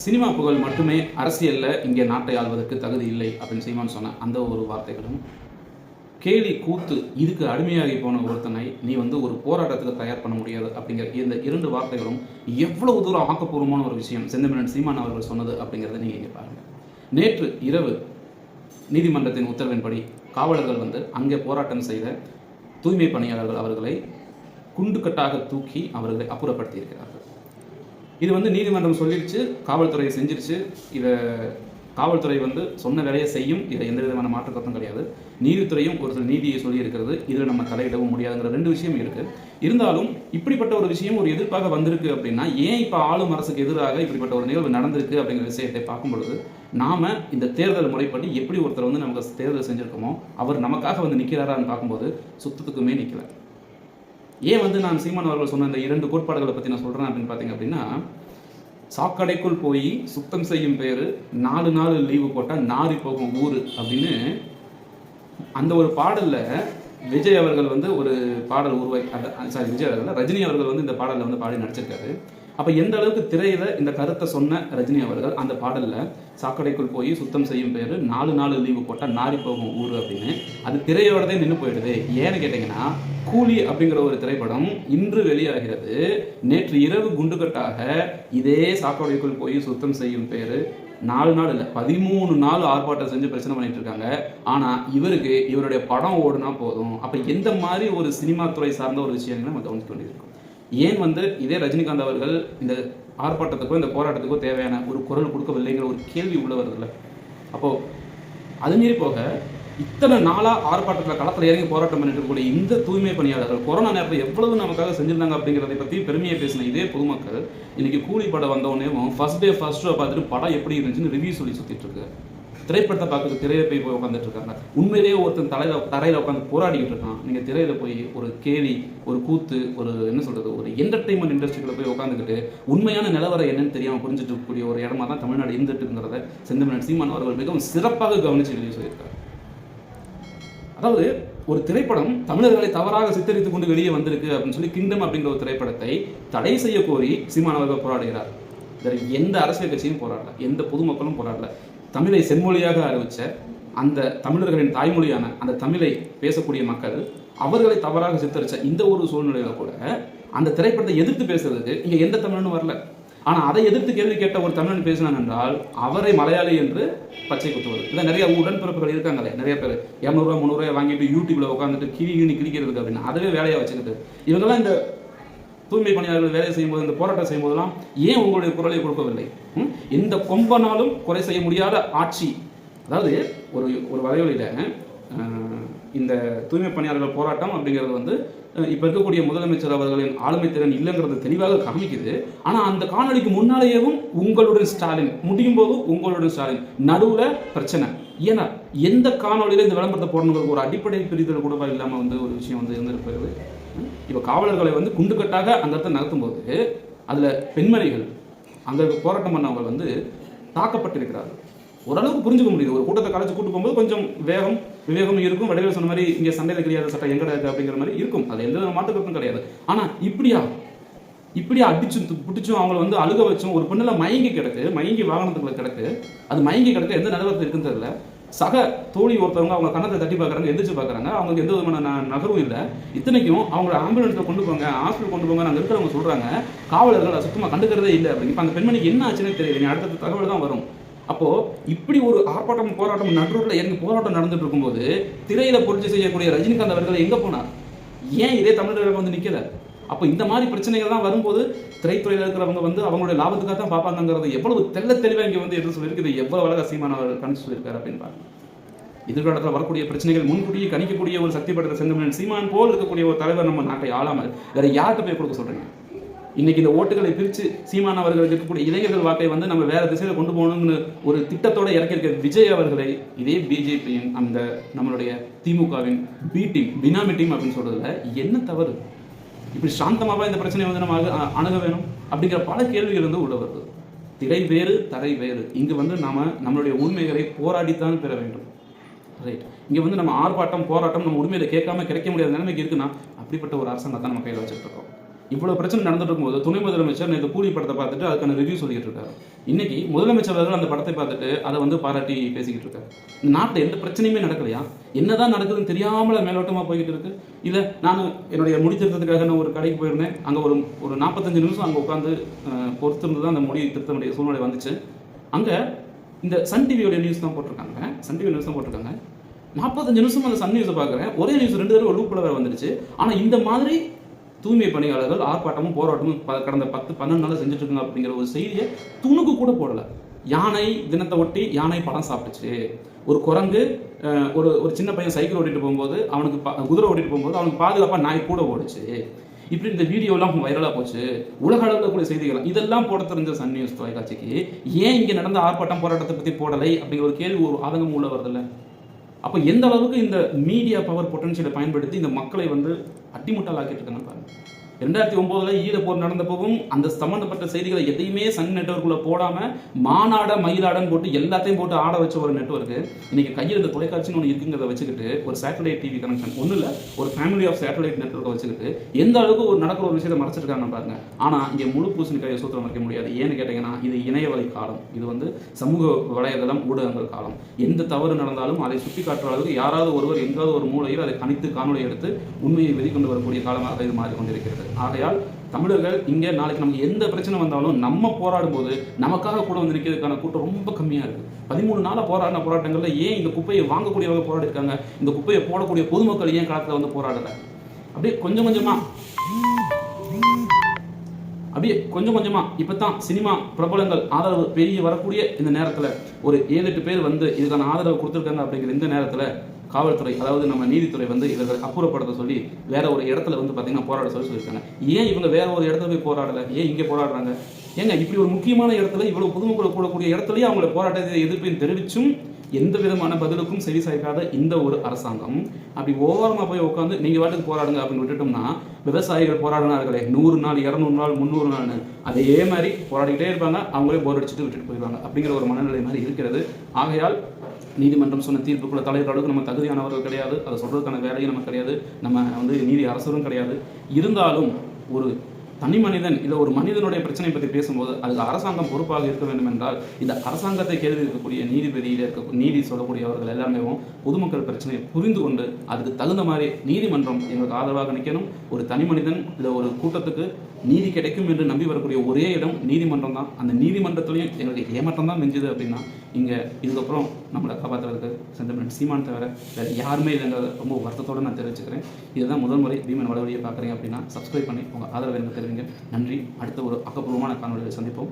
Cinema புகழ் மட்டுமே அரசியலில் இங்கே நாட்டை ஆள்வதற்கு தகுதி இல்லை அப்படின்னு சீமான் சொன்ன அந்த ஒரு வார்த்தைகளும் கேலி கூத்து இதுக்கு அடிமையாகி போன ஒருத்தனை நீ வந்து ஒரு போராட்டத்துக்கு தயார் பண்ண முடியாது அப்படிங்கிற இந்த இரண்டு வார்த்தைகளும் எவ்வளவு தூரம் ஆக்கப்பூர்வமான ஒரு விஷயம் செந்தமிழன் சீமான் அவர்கள் சொன்னது அப்படிங்கிறத நீங்கள் இங்கே பாருங்கள் நேற்று இரவு நீதிமன்றத்தின் உத்தரவின்படி காவலர்கள் வந்து அங்கே போராட்டம் செய்த தூய்மை பணியாளர்கள் அவர்களை குண்டுக்கட்டாக தூக்கி அவர்களை அப்புறப்படுத்தியிருக்கிறார்கள். இது வந்து நீதிமன்றம் சொல்லிடுச்சு காவல்துறை செஞ்சிருச்சு. இதை காவல்துறை வந்து சொன்ன வேலையை செய்யும். இதில் எந்த விதமான மாற்று கருத்தும் கிடையாது. நீதித்துறையும் ஒரு சில நீதியை சொல்லியிருக்கிறது. இதில் நம்ம தலையிடவும் முடியாதுங்கிற ரெண்டு விஷயம் இருக்கு. இருந்தாலும் இப்படிப்பட்ட ஒரு விஷயம் ஒரு எதிர்ப்பாக வந்திருக்கு அப்படின்னா ஏன் இப்போ ஆளும் அரசுக்கு எதிராக இப்படிப்பட்ட ஒரு நிகழ்வு நடந்திருக்கு அப்படிங்கிற விஷயத்தை பார்க்கும் பொழுது நாம இந்த தேர்தல் முறைப்படி எப்படி ஒருத்தர் வந்து நமக்கு தேர்தல் செஞ்சிருக்கோமோ அவர் நமக்காக வந்து நிற்கிறாரான்னு பார்க்கும்போது சுத்தத்துக்குமே நிற்கல ஏன் வந்து நான் சீமான் அவர்கள் சொன்ன இந்த இரண்டு கோட்பாடுகளை பற்றி நான் சொல்கிறேன் அப்படின்னு பார்த்தீங்க அப்படின்னா சாக்கடைக்குள் போய் சுத்தம் செய்யும் பேர் நாலு நாள் லீவு போட்டால் நாரி போகும் ஊர் அப்படின்னு அந்த ஒரு பாடலில் விஜய் அவர்கள் வந்து ஒரு பாடல் உருவாக்கி சாரி விஜய் அவர்கள் ரஜினி அவர்கள் வந்து இந்த பாடலில் வந்து பாடி நடிச்சிருக்காரு. அப்போ எந்த அளவுக்கு திரையில இந்த கருத்தை சொன்ன ரஜினி அவர்கள் அந்த பாடலில் சாக்கடைக்குள் போய் சுத்தம் செய்யும் பேர் நாலு நாலு லீவு போட்டால் நாரி போகும் ஊர் அப்படின்னு அது திரையோடதே நின்று போயிடுது. ஏன்னு கேட்டிங்கன்னா கூலி அப்படிங்கிற ஒரு திரைப்படம் இன்று வெளியாகிறது. நேற்று இரவு குண்டுகட்டாக இதே சாக்கடைக்குள் போய் சுத்தம் செய்யும் பேர் நாலு நாள் இல்லை பதிமூணு நாள் ஆர்ப்பாட்டம் செஞ்சு பிரச்சனை பண்ணிட்டு இருக்காங்க. ஆனால் இவருக்கு இவருடைய படம் ஓடுனா போதும். அப்போ எந்த மாதிரி ஒரு சினிமா துறை சார்ந்த ஒரு விஷயங்களை நம்ம கவனிக்க வேண்டியிருக்கும் ஏன் வந்து இதே ரஜினிகாந்த் அவர்கள் இந்த ஆர்ப்பாட்டத்துக்கோ இந்த போராட்டத்துக்கோ தேவையான ஒரு குரல் கொடுக்கவில்லைங்கிற ஒரு கேள்வி உள்ள வருதுல்ல? அப்போ அது மீறி போக இத்தனை நாளா ஆர்ப்பாட்டத்தில் களத்தில் இறங்கி போராட்டம் பண்ணிட்டு இருக்கக்கூடிய இந்த தூய்மை பணியாளர்கள் கொரோனா நேரத்தில் எவ்வளவு நமக்காக செஞ்சிருந்தாங்க அப்படிங்கிறத பற்றி பெருமையை பேசின இதே பொதுமக்கள் இன்னைக்கு கூலி படம் வந்த ஃபர்ஸ்ட் டே ஃபர்ஸ்ட் ஷோ பார்த்துட்டு படம் எப்படி இருந்துச்சுன்னு ரிவ்யூ சொல்லி சுத்திட்டு இருக்கு. திரைப்படத்தை பார்க்கறது திரையில போய் போய் உட்காந்துட்டு இருக்காங்க உண்மையிலேயே ஒருத்தன் தலையில தரையில உட்காந்து போராடிக்கிட்டு இருக்கான். நீங்க திரையில போய் ஒரு கேலி ஒரு கூத்து ஒரு என்ன சொல்றது ஒரு என்டர்டைன்மெண்ட் இண்டஸ்ட்ரிக்குள்ள போய் உட்காந்துக்கிட்டு உண்மையான நிலவரம் என்னன்னு தெரியாம புரிஞ்சுட்டு இருக்கக்கூடிய ஒரு இடமா தான் தமிழ்நாடு இருந்துட்டு இருக்கிறத செந்தமிழன் சீமான் அவர்கள் மிகவும் சிறப்பாக கவனிச்சு வெளியே சொல்லியிருக்காரு. அதாவது ஒரு திரைப்படம் தமிழர்களை தவறாக சித்தரித்துக் கொண்டு வெளியே வந்திருக்கு அப்படின்னு சொல்லி கிங்டம் அப்படிங்கிற ஒரு திரைப்படத்தை தடை செய்ய கோரி சீமானவர்கள் போராடுகிறார். வேற எந்த அரசியல் கட்சியும் போராடல. எந்த பொதுமக்களும் போராடல. தமிழை செம்மொழியாக அறிவித்த அந்த தமிழர்களின் தாய்மொழியான அந்த தமிழை பேசக்கூடிய மக்கள் அவர்களை தவறாக சித்தரித்த இந்த ஒரு சூழ்நிலையில கூட அந்த திரைப்படத்தை எதிர்த்து பேசுறதுக்கு இங்கே எந்த தமிழனும் வரல. ஆனால் அதை எதிர்த்து கேள்வி கேட்ட ஒரு தமிழன் பேசினான் என்றால் அவரை மலையாளி என்று பச்சை குத்துவது. இல்லை நிறைய உடன்பிறப்புகள் இருக்காங்களே நிறைய பேர். இரநூறுவா முந்நூறுவா வாங்கிட்டு யூடியூப்ல உட்காந்துட்டு கிளி கிணி கிழிக்கிறதுக்கு அப்படின்னு. அதுவே வேலையாக வச்சுக்கிட்டு. இவங்கெல்லாம் இந்த தூய்மை பணியாளர்கள் வேலை செய்யும்போது இந்த போராட்டம் செய்யும்போதெல்லாம் ஏன் உங்களுடைய குரலை கொடுக்கவில்லை? எந்த கொம்பனாலும் குறை செய்ய முடியாத ஆட்சி. அதாவது ஒரு ஒரு வரைவழியில் இந்த தூய்மை பணியாளர்கள் போராட்டம் அப்படிங்கிறது வந்து இப்போ இருக்கக்கூடிய முதலமைச்சர் அவர்களின் ஆளுமை திறன் இல்லைங்கிறது தெளிவாக காமிக்குது. ஆனால் அந்த காணொளிக்கு முன்னாலேயேவும் உங்களுடன் ஸ்டாலின் முடியும் போதும் உங்களுடன் ஸ்டாலின். நடுவில் பிரச்சனை. ஏன்னா எந்த காணொலியில் இந்த விளம்பரத்தை போடணுங்கிறது ஒரு அடிப்படை பிரிதல் கூட இல்லாமல் வந்து ஒரு விஷயம் வந்து இருந்திருக்கிறது? இப்போ காவலர்களை வந்து குண்டுக்கட்டாக அந்த இடத்துல நடத்தும் போது அதுல பெண்மணிகள் அங்கே போராட்டம் பண்ணவங்க வந்து தாக்கப்பட்டிருக்கிறார்கள். ஓரளவுக்கு புரிஞ்சுக்க முடியுது. ஒரு கூட்டத்தை கலைச்சு கூட்டு போகும்போது கொஞ்சம் வேகம் விவேகம் இருக்கும். வடிவேல் சொன்ன மாதிரி இங்கே சண்டையில் கிடையாத சட்டம் எங்கடா இருக்குது அப்படிங்கிற மாதிரி இருக்கும். அது எந்த வித கிடையாது. ஆனால் இப்படியா? இப்படியா அடிச்சும் பிடிச்சும் அவங்கள வந்து அழுக வச்சும் ஒரு பெண்ணில் மயங்கி கிடக்கு மயங்கி வாகனத்துக்குள்ள கிடக்கு. அது மயங்கி கிடக்கு எந்த நிலவரத்தில் இருக்குன்னு தெரியல. சக தோழி ஒருத்தவங்க அவங்க கண்ணத்தை தட்டி பார்க்குறாங்க எந்திரிச்சு பார்க்குறாங்க. அவங்களுக்கு எந்த விதமான நகரும் இல்லை. இத்தனைக்கும் அவங்கள ஆம்புலன்ஸில் கொண்டு போங்க ஹாஸ்பிட்டல் கொண்டு போங்க அங்கே இருக்கிறவங்க சொல்கிறாங்க காவலர்கள் அதை சுத்தமாக கண்டுக்கிறதே இல்லை அப்படின்னு. இப்போ அந்த பெண்மணிக்கு என்ன ஆச்சுன்னு தெரியல. அடுத்த தகவல் தான் வரும். அப்போது இப்படி ஒரு ஆர்ப்பாட்டம் போராட்டம் நடுவில் எனக்கு போராட்டம் நடந்துட்டு இருக்கும்போது திரையில புரட்சி செய்யக்கூடிய ரஜினிகாந்த் அவர்கள் எங்கே போனார்? ஏன் இதே தமிழர்கள் வந்து நிற்கலை அப்போ இந்த மாதிரி பிரச்சனைகள் தான் வரும்போது திரைத்துறையில் இருக்கிறவங்க வந்து அவங்களுடைய லாபத்துக்காக தான் பார்ப்பாங்கிறது எவ்வளவு தெள்ள தெளிவாக இங்கே வந்து எடுத்து சொல்லியிருக்குது எவ்வளவு எவ்வளோ அழகாக சீமானவர் கணிச்சு சொல்லியிருக்காரு அப்படின்னு பாருங்க. எதிர்காலத்தில் வரக்கூடிய பிரச்சனைகள் முன்கூட்டியே கணிக்கக்கூடிய ஒரு சக்தி படைத்த செந்தமிழன் சீமான் போல் இருக்கக்கூடிய ஒரு தலைவர் நம்ம நாட்டை ஆளாமல் வேற யார்கிட்ட போய் கொடுக்க சொல்றீங்க? இன்னைக்கு இந்த ஓட்டுகளை பிரித்து சீமான் அவர்களுக்கு இருக்கக்கூடிய இளைஞர்கள் வாக்கை வந்து நம்ம வேற திசையில் கொண்டு போகணும்னு ஒரு திட்டத்தோட இறக்கியிருக்க விஜய் அவர்களை இதே பிஜேபியின் அந்த நம்மளுடைய திமுகவின் பி டீம் பினாமி டீம் அப்படின்னு சொல்றதுல என்ன தவறு? இப்படி சாந்தமாக இந்த பிரச்சனையை வந்து நம்ம அ- அணுக வேணும்? அப்படிங்கிற பல கேள்விகள் வந்து உள்ள வருது. திரை வேறு தரை வேறு. இங்கே வந்து நாம் நம்மளுடைய உண்மைகளை போராடித்தான் பெற வேண்டும். ரைட் இங்கே வந்து நம்ம ஆர்ப்பாட்டம் போராட்டம் நம்ம உரிமையில கேட்காம கிடைக்க முடியாத நிலைமைக்கு இருக்குன்னா அப்படிப்பட்ட ஒரு அரசாங்கத்தை நம்ம கையில் வச்சுட்டு இருக்கோம் இவ்வளவு பிரச்சனை நடந்துட்டு இருக்கும்போது துணை முதலமைச்சர் நேற்று கூலி படத்தை பார்த்துட்டு அதுக்கான ரிவ்யூ சொல்லிட்டு இருக்காரு. இன்னைக்கு முதலமைச்சர் அவர்கள் அந்த படத்தை பார்த்துட்டு அதை வந்து பாராட்டி பேசிக்கிட்டு இருக்காரு. இந்த நாட்டில் எந்த பிரச்சனையுமே நடக்கலையா? என்னதான் நடக்குதுன்னு தெரியாமல மேலோட்டமா போய்கிட்டு இருக்கு? இல்ல நான் என்னுடைய முடி திருத்தத்துக்காக நான் ஒரு கடைக்கு போயிருந்தேன். அங்க ஒரு ஒரு நாற்பத்தஞ்சு நிமிஷம் அங்க உட்காந்து பொறுத்திருந்து தான் அந்த முடி திருத்தனுடைய சூழ்நிலை வந்துச்சு. அங்க இந்த சன் டிவியோட நியூஸ் தான் போட்டிருக்காங்க. சன் டிவி நியூஸ் தான் போட்டிருக்காங்க. நாற்பத்தஞ்சு நிமிஷம் அந்த சன் நியூஸை பார்க்குறேன். ஒரே நியூஸ் ரெண்டு தடவை லூப்பில் வேறு வந்துடுச்சு. ஆனால் இந்த மாதிரி தூய்மை பணியாளர்கள் ஆர்ப்பாட்டமும் போராட்டமும் கடந்த பத்து பன்னெண்டு நாள் செஞ்சுட்டு இருக்காங்க அப்படிங்கிற ஒரு செய்தியை துணுக்கு கூட போடல. யானை தினத்தை ஒட்டி யானை படம் சாப்பிட்டுச்சு. ஒரு குரங்கு ஒரு ஒரு சின்ன பையன் சைக்கிள் ஓட்டிட்டு போகும்போது அவனுக்கு குதிரை ஓட்டிட்டு போகும்போது அவனுக்கு பாதுகாப்பாக நாய் கூட ஓடுச்சு. இப்படி இந்த வீடியோலாம் வைரலாக போச்சு. உலக அளவில் கூட செய்திகள் இதெல்லாம் போட தெரிஞ்ச சன் நியூஸ் தொலைக்காட்சிக்கு ஏன் இங்கே நடந்த ஆர்ப்பாட்டம் போராட்டத்தை பற்றி போடலை அப்படிங்கிற ஒரு கேள்வி ஒரு ஆதங்கம் உள்ள வருதுல்ல? அப்போ எந்த அளவுக்கு இந்த மீடியா பவர் பொட்டன்ஷியலை பயன்படுத்தி இந்த மக்களை வந்து அட்டிமுட்டாளாக்கிட்டு இருக்காங்க பாருங்க ரெண்டாயிரத்தி ஒன்பதுல ஈழப்போர் போர் நடந்தப்பவும் அந்த சம்பந்தப்பட்ட செய்திகளை எதையுமே சன் நெட்ஒர்க்குள்ள போடாம மாநாட மயிலாடன்னு போட்டு எல்லாத்தையும் போட்டு ஆட வச்ச ஒரு நெட்வொர்க் இன்னைக்கு கையில் இந்த தொலைக்காட்சின்னு ஒன்று இருக்குங்கிறத வச்சுக்கிட்டு ஒரு சேட்டலைட் டிவி கனெக்ஷன் ஒன்றும் இல்லை ஒரு ஃபேமிலி ஆஃப் சேட்டலைட் நெட்ஒர்க்கை வச்சுக்கிட்டு எந்த அளவுக்கு ஒரு நடக்கிற ஒரு விஷயத்தை மறைச்சிருக்காங்க பாருங்க. ஆனால் இங்கே முழு பூசணிக்காயை சூத்திரம் வைக்க முடியாது. ஏன்னு கேட்டீங்கன்னா இது இணையவழி காலம். இது வந்து சமூக வலைதளம் ஊடகங்கள் காலம். எந்த தவறு நடந்தாலும் அதை சுட்டி காட்டுற அளவுக்கு யாராவது ஒருவர் எங்காவது ஒரு மூலையில் அதை கணித்து காணொலி எடுத்து உண்மையை வெளிக்கொண்டு வரக்கூடிய காலமாக இது மாறிக்கொண்டிருக்கிறது. ஆகையால் தமிழர்கள் இங்கே நாளைக்கு நமக்கு எந்த பிரச்சனை வந்தாலும் நம்ம போராடும் போது நமக்காக கூட வந்து நிற்கிறதுக்கான கூட்டம் ரொம்ப கம்மியாக இருக்குது பதிமூணு நாளாக போராடின போராட்டங்களில் ஏன் இந்த குப்பையை வாங்கக்கூடியவங்க போராடி போராடிருக்காங்க? இந்த குப்பையை போடக்கூடிய பொதுமக்கள் ஏன் களத்தில் வந்து போராடலை? அப்படியே கொஞ்சம் கொஞ்சமாக அப்படியே கொஞ்சம் கொஞ்சமாக இப்போ தான் சினிமா பிரபலங்கள் ஆதரவு பெரிய வரக்கூடிய இந்த நேரத்தில் ஒரு ஏழு எட்டு பேர் வந்து இதுக்கான ஆதரவு கொடுத்துருக்காங்க அப்படிங்கிற இந்த நேரத்தில் காவல்துறை அதாவது நம்ம நீதித்துறை வந்து இவர்களை அப்புறப்படுத்த சொல்லி வேற ஒரு இடத்துல வந்து பார்த்தீங்கன்னா போராட சொல்லி சொல்லியிருக்காங்க. ஏன் இவங்க வேற ஒரு இடத்துல போய் போராடல? ஏன் இங்கே போராடுறாங்க? ஏங்க இப்படி ஒரு முக்கியமான இடத்துல இவ்வளவு பொதுமக்கள் கூடக்கூடிய இடத்துலயே அவங்கள போராட்டத்தை எதிர்ப்பையும் தெரிவிச்சும் எந்த விதமான பதிலுக்கும் செவி சாய்க்காத இந்த ஒரு அரசாங்கம். அப்படி ஓவரமாக போய் உட்காந்து நீங்கள் வாட்டுக்கு போராடுங்க அப்படின்னு விட்டுட்டோம்னா விவசாயிகள் போராடினார்களே நூறு நாள் இரநூறு நாள் முந்நூறு நாள்னு. அதே மாதிரி போராடிக்கிட்டே இருப்பாங்க அவங்களே போர் அடிச்சுட்டு விட்டுட்டு போயிடுவாங்க. அப்படிங்கிற ஒரு மனநிலை மாதிரி இருக்கிறது. ஆகையால் நீதிமன்றம் சொன்ன தீர்ப்புக்குள்ள தலைவர்களுக்கு நம்ம தகுதியானவர்கள் கிடையாது. அதை சொல்கிறதுக்கான வேலையும் நமக்கு கிடையாது. நம்ம வந்து நீதி அரசரும் கிடையாது. இருந்தாலும் ஒரு தனி மனிதன் இல்லை ஒரு மனிதனுடைய பிரச்சனை பற்றி பேசும்போது அதுக்கு அரசாங்கம் பொறுப்பாக இருக்க வேண்டும் என்றால் இந்த அரசாங்கத்தை கேள்வி இருக்கக்கூடிய நீதிபதியில் இருக்க நீதி சொல்லக்கூடியவர்கள் எல்லாமே பொதுமக்கள் பிரச்சனையை புரிந்து கொண்டு அதுக்கு தகுந்த மாதிரி நீதிமன்றம் எங்களுக்கு ஆதரவாக நிற்கணும் ஒரு தனி மனிதன் இல்லை ஒரு கூட்டத்துக்கு நீதி கிடைக்கும் என்று நம்பி வரக்கூடிய ஒரே இடம் நீதிமன்றம் தான். அந்த நீதிமன்றத்துலையும் எங்களுக்கு ஏமாற்றம் தான் மிஞ்சுது அப்படின்னா இங்கே இதுக்கப்புறம் நம்மளை காப்பாற்றுறதுக்கு செந்தமிழன் சீமான் தவிர வேறு யாருமே இல்லைங்கிறத ரொம்ப வருத்தத்தோடு நான் தெரிவிச்சுக்கிறேன். இதுதான் முதல் முறை பீமன் வடவழியை பார்க்குறீங்க அப்படின்னா சப்ஸ்கிரைப் பண்ணி உங்கள் ஆதரவு எனக்கு தெரிவிங்க நன்றி. அடுத்த ஒரு ஆக்கப்பூர்வமான காணொலியில் சந்திப்போம்.